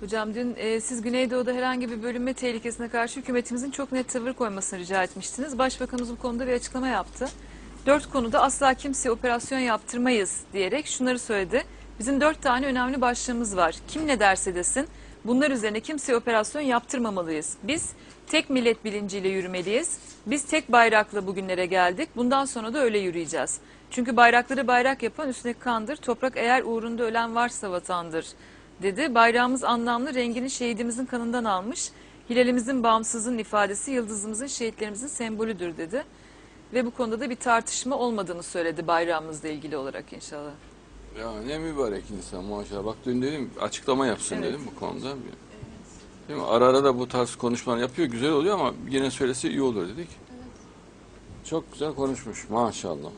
Hocam dün e, siz Güneydoğu'da herhangi bir bölünme tehlikesine karşı hükümetimizin çok net tavır koymasını rica etmiştiniz. Başbakanımız bu konuda bir açıklama yaptı. Dört konuda asla kimseye operasyon yaptırmayız diyerek şunları söyledi. Bizim dört tane önemli başlığımız var. Kim ne derse desin bunlar üzerine kimseye operasyon yaptırmamalıyız. Biz tek millet bilinciyle yürümeliyiz. Biz tek bayrakla bugünlere geldik. Bundan sonra da öyle yürüyeceğiz. Çünkü bayrakları bayrak yapan üstündeki kandır. Toprak eğer uğrunda ölen varsa vatandır dedi. Bayrağımız anlamlı rengini şehidimizin kanından almış. Hilalimizin bağımsızlığın ifadesi, yıldızımızın şehitlerimizin sembolüdür dedi. Ve bu konuda da bir tartışma olmadığını söyledi bayrağımızla ilgili olarak inşallah. Ya ne mübarek insan maşallah. Bak dün dedim açıklama yapsın Evet. dedim bu konuda. Değil mi? Ara ara da bu tarz konuşmalar yapıyor. Güzel oluyor ama yine söylese iyi olur dedik. Çok güzel konuşmuş maşallah.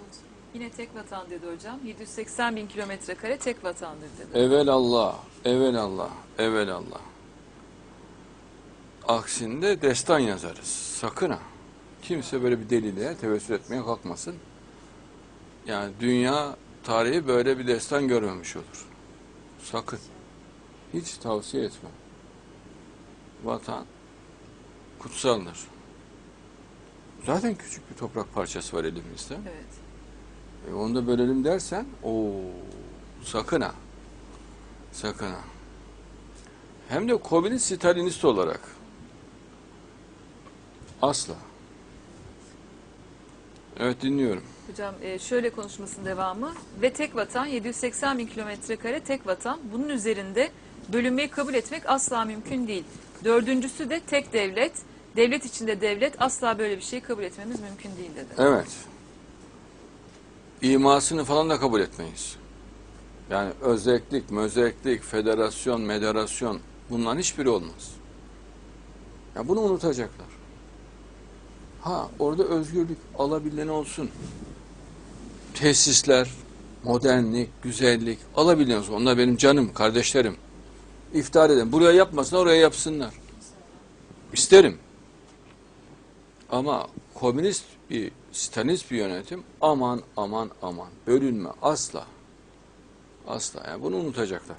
Yine tek vatan dedi hocam. 780 bin kilometre kare tek vatandır dedi. Evel Allah, evel Allah, evel Allah. Aksinde destan yazarız. Sakın ha. Kimse böyle bir deliliğe tevessül etmeye kalkmasın. Yani dünya tarihi böyle bir destan görmemiş olur. Sakın. Hiç tavsiye etmem. Vatan kutsaldır. Zaten küçük bir toprak parçası var elimizde. Evet. E onu da bölelim dersen, o sakın ha. Sakın ha. Hem de komünist Stalinist olarak. Asla. Evet dinliyorum. Hocam e, şöyle konuşmasının devamı ve tek vatan 780 bin kilometre kare tek vatan bunun üzerinde bölünmeyi kabul etmek asla mümkün değil. Dördüncüsü de tek devlet. Devlet içinde devlet asla böyle bir şeyi kabul etmemiz mümkün değil dedi. Evet. İmasını falan da kabul etmeyiz. Yani özellik, mözellik, federasyon, mederasyon bunların hiçbiri olmaz. Ya bunu unutacaklar. Ha orada özgürlük alabilen olsun. Tesisler, modernlik, güzellik alabilen olsun. Onlar benim canım, kardeşlerim. İftar edin. Buraya yapmasınlar, oraya yapsınlar. İsterim. Ama komünist bir, Stalinist bir yönetim aman aman aman bölünme asla. Asla yani bunu unutacaklar.